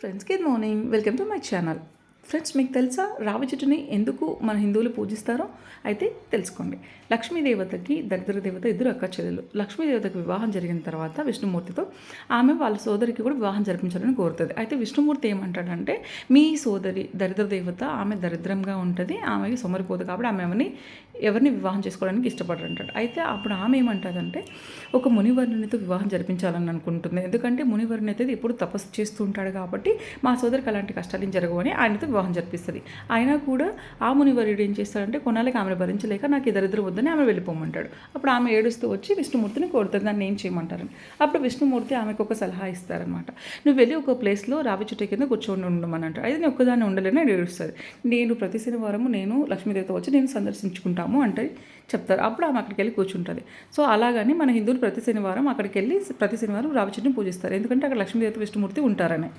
Friends, good morning. Welcome to my channel. Friends మీకు తెలుసా రావి చెట్టుని ఎందుకు మన హిందువులు పూజిస్తారో? అయితే తెలుసుకోండి. లక్ష్మీదేవతకి దరిద్ర దేవత ఇద్దరు అక్క చెల్లెలు. లక్ష్మీదేవతకి వివాహం జరిగిన తర్వాత విష్ణుమూర్తితో ఆమె వాళ్ళ సోదరికి కూడా వివాహం జరిపించాలని కోరుతుంది. అయితే విష్ణుమూర్తి ఏమంటాడంటే మీ సోదరి దరిద్ర దేవత ఆమె దరిద్రంగా ఉంటుంది ఆమెకి సొమరిపోదు కాబట్టి ఆమె ఎవరిని ఎవరిని వివాహం చేసుకోవడానికి ఇష్టపడరంటాడు అయితే అప్పుడు ఆమె ఏమంటుందంటే ఒక మునివర్ణునితో వివాహం జరిపించాలని అనుకుంటుంది. ఎందుకంటే మునివర్ణి అయితే ఎప్పుడు తపస్సు చేస్తూ ఉంటాడు కాబట్టి మా సోదరికి అలాంటి కష్టాలు ఏం జరగవు అని ఆయనతో వివాహం జరిపిస్తుంది. అయినా కూడా ఆ మునివర్యుడు ఏం చేస్తాడంటే కొనాలకి ఆమెను భరించలేక నాకు ఇద్దరిద్దరు వద్దని ఆమె వెళ్ళిపోమంటాడు. అప్పుడు ఆమె ఏడుస్తూ వచ్చి విష్ణుమూర్తిని కోరుతుంది దాన్ని ఏం చేయమంటారని. అప్పుడు విష్ణుమూర్తి ఆమెకు ఒక సలహా ఇస్తారనమాట నువ్వు వెళ్ళి ఒక ప్లేస్లో రావి చెట్టు కింద కూర్చొని ఉండమని అంటాడు. అయితే నేను ఒక్కదాన్ని ఉండలేని ఏడుస్తుంది నేను ప్రతి శనివారం నేను లక్ష్మీదేవితో వచ్చి నేను సందర్శించుకుంటాము అంటే చెప్తారు. అప్పుడు ఆమె అక్కడికి వెళ్ళి కూర్చుంటుంది. సో అలాగని మన హిందువులు ప్రతి శనివారం అక్కడికి వెళ్ళి ప్రతి శనివారం రావి చెట్టుని పూజిస్తారు. ఎందుకంటే అక్కడ లక్ష్మీదేవత విష్ణుమూర్తి ఉంటారని.